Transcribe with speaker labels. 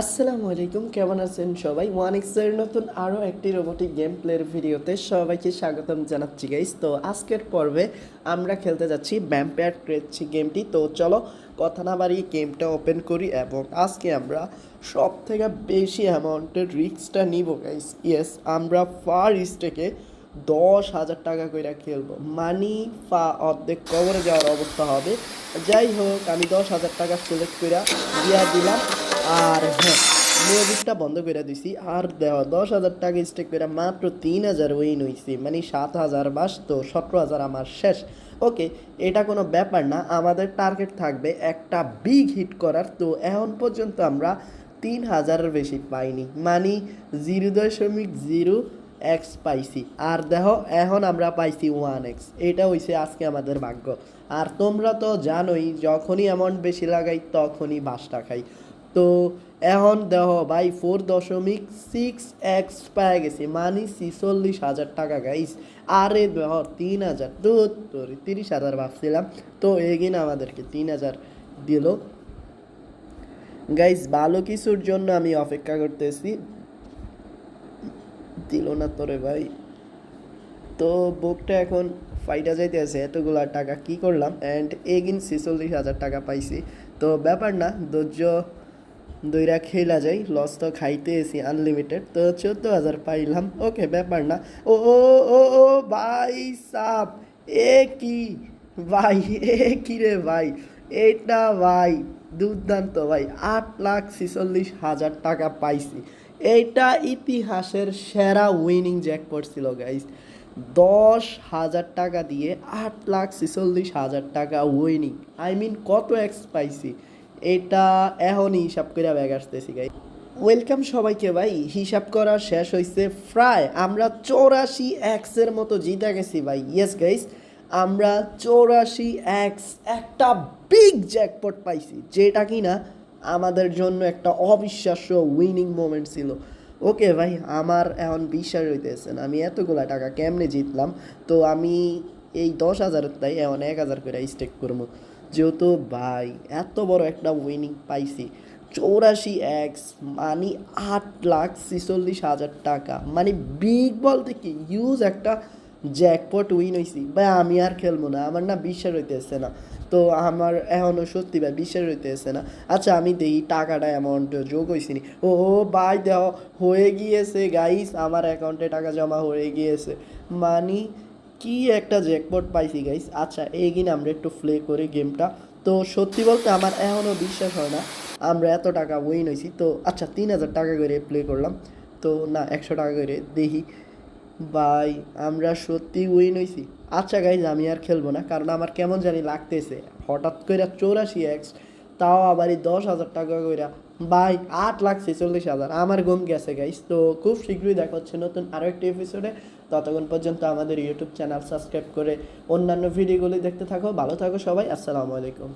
Speaker 1: আসসালামু আলাইকুম, কেমন আছেন সবাই? ওয়ান এক্সের নতুন আরও একটি রোবোটিক গেম প্লের ভিডিওতে সবাইকে স্বাগতম জানাচ্ছি গাইস তো আজকের পর্বে আমরা খেলতে যাচ্ছি ব্যাম্পায়ার ক্রেচ্ছি গেমটি তো চলো, কথা না বাড়িয়ে গেমটা ওপেন করি এবং আজকে আমরা সব থেকে বেশি অ্যামাউন্টের রিস্কটা নিব গাইস ইয়েস আমরা ফার ইস্টেকে দশ হাজার টাকা করে খেলব। মানি ফা অর্ধেক কবরে যাওয়ার অবস্থা হবে। যাই হোক, আমি দশ হাজার টাকা সিলেক্ট করে দিয়া দিলাম। আর হ্যাঁ মিউজিকটা বন্ধ করে দিছি। আর দেওয়া দশ হাজার টাকা স্টেক করে মাত্র তিন হাজার উইন হয়েছি মানে সাত হাজার বাস তো, সতেরো হাজার আমার শেষ। ওকে, এটা কোনো ব্যাপার না। আমাদের টার্গেট থাকবে একটা বিগ হিট করার। তো এখন পর্যন্ত আমরা তিন হাজারের বেশি পাইনি। মানে জিরো দশমিক জিরো এক্স পাইছি। আর দেখো, এখন আমরা পাইছি ওয়ান এক্স এটা হইছে আজকে আমাদের ভাগ্য। আর তোমরা তো জানোই, যখনই অ্যামাউন্ট বেশি লাগাই, তখনই বাসটা খাই। তো এখন দেহ ভাই ফোর দশমিক সিক্স এক্স পেয়ে গেছি। মানে ছিচল্লিশ হাজার টাকা গাইস আরে দেহ তিন হাজার তো তোর তিরিশ হাজার ভাবছিলাম। তো এগিন আমাদেরকে তিন হাজার দিল। গাইস ভালো কিছুর জন্য আমি অপেক্ষা করতেছি। দিল না তোরে ভাই। তো বুকটা এখন ফাইটা যাইতে আছে এতগুলা টাকা কি করলাম? অ্যান্ড এগিন ছিচল্লিশ হাজার টাকা পাইছি। তো ব্যাপার না, ধৈর্য দইরা খেলা যাই লস তো খাইতে এসি আনলিমিটেড তো চোদ্দ হাজার পাইলাম। ওকে, ব্যাপার না। ও ও ও ভাই সাপ এ কি? ভাই, এ কি রে ভাই? এটা ভাই, দুর্দান্ত ভাই। আট লাখ ছিচল্লিশ হাজার টাকা পাইছি। এইটা ইতিহাসের সেরা উইনিং জ্যাকপট ছিল গাইস দশ হাজার টাকা দিয়ে আট লাখ ছিচল্লিশ হাজার টাকা উইনিং আই মিন কত এক্স পাইছি? এটা এখনই হিসাব করে ব্যাগ আসতেছি গাই ওয়েলকাম সবাইকে, ভাই। হিসাব করা শেষ হয়েছে প্রায়, আমরা চৌরাশি এক্সের মতো জিতে গেছি, ভাই। ইয়েস গাইস আমরা চৌরাশি এক্স একটা বিগ জ্যাকপট পাইছি, যেটা কি না আমাদের জন্য একটা অবিশ্বাস্য উইনিং মোমেন্ট ছিল। ওকে ভাই, আমার এখন বিশ্বাস হইতেছে না, আমি এতগুলা টাকা কেমনে জিতলাম? তো আমি এই দশ হাজারের তাই এখন এক হাজার করে স্টেক করব। যেহেতু ভাই এত বড় একটা উইনিং পাইছি। চৌরাশি এক্স মানে আট লাখ ছিচল্লিশ হাজার টাকা। মানে বিগ বলতে কি ইউজ একটা জ্যাকপট উইন হয়েছি ভাই, আমি আর খেলব না, আমার না বিশ্বাস হইতেছে না। তো আমার এখনও সত্যি ভাই বিশ্বাস হইতেছে না। আচ্ছা আমি দেখি টাকাটা অ্যামাউন্ট যোগ হয়েছি নি। ও ভাই দেহ হয়ে গিয়েছে গাইস আমার অ্যাকাউন্টে টাকা জমা হয়ে গিয়েছে। মানে কি একটা জ্যাকপট পাইছি গাইস আচ্ছা এগিন আমরা একটু প্লে করি গেমটা তো সত্যি বলতে আমার এখনও বিশ্বাস হয় না, আমরা এত টাকা উইন হয়েছি তো আচ্ছা তিন হাজার টাকা করে প্লে করলাম। তো না, একশো টাকা করে দেখি। ভাই, আমরা সত্যি উইন হয়েছি আচ্ছা গাইজ আমি আর খেলব না, কারণ আমার কেমন জানি লাগতেছে। হঠাৎ করে চৌরাশি এক্স তাও আবার এই দশ হাজার টাকা করে বাই আট লাখ ছেচল্লিশ হাজার। আমার গম গেছে গাইস তো খুব শীঘ্রই দেখা হচ্ছে নতুন আরও একটি এপিসোডে ততক্ষণ পর্যন্ত আমাদের ইউটিউব চ্যানেল সাবস্ক্রাইব করে অন্যান্য ভিডিওগুলি দেখতে থাকো। ভালো থাকো সবাই। আসসালামু আলাইকুম।